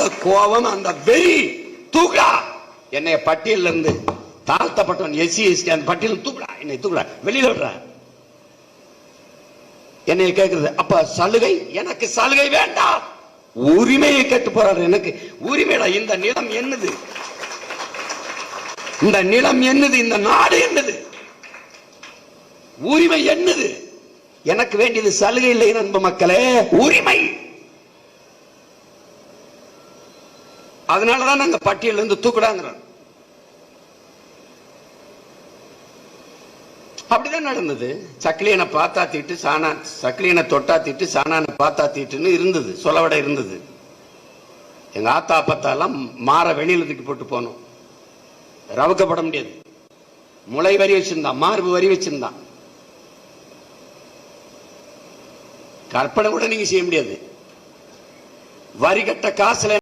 அந்த கோபம் அந்த வெறி தூக்கா என்னைய பட்டியல்ல இருந்து தாழ்த்தப்பட்டவன் எஸ்சி எஸ்டி அந்த பட்டியல் தூக்குடா. என்னை தூக்குடா. வெளியில விடுறா. என்னை கேக்குறது அப்ப சலுகை? எனக்கு சலுகை வேண்டாம். உரிமையை கேட்டு போறாரு எனக்கு. உரிமையில இந்த நிலம் என்னது? இந்த நிலம் என்னது? இந்த நாடு என்னது? உரிமை என்னது? எனக்கு வேண்டியது சலுகை இல்லை நண்ப மக்களே. உரிமை. அதனாலதான் நாங்க பட்டியல இருந்து தூக்குடாங்கிறோம் அப்படிதான் நடந்தது. சக்லியனை பார்த்தா தீட்டு சாணா சக்லியனை தொட்டா தீட்டு சாணானை பார்த்தா தீட்டுன்னு இருந்தது. சொலவடை இருந்தது. எங்க ஆத்தா அப்பத்தாலாம் மாற வெளியில தூக்கி போட்டு போனோம். ரவுக்கப்பட முடியாது. முளை வரி வச்சிருந்தான் மார்பு வரி வச்சிருந்தான். கற்பனை கூட நீங்க செய்ய முடியாது. வரி கட்ட காசுல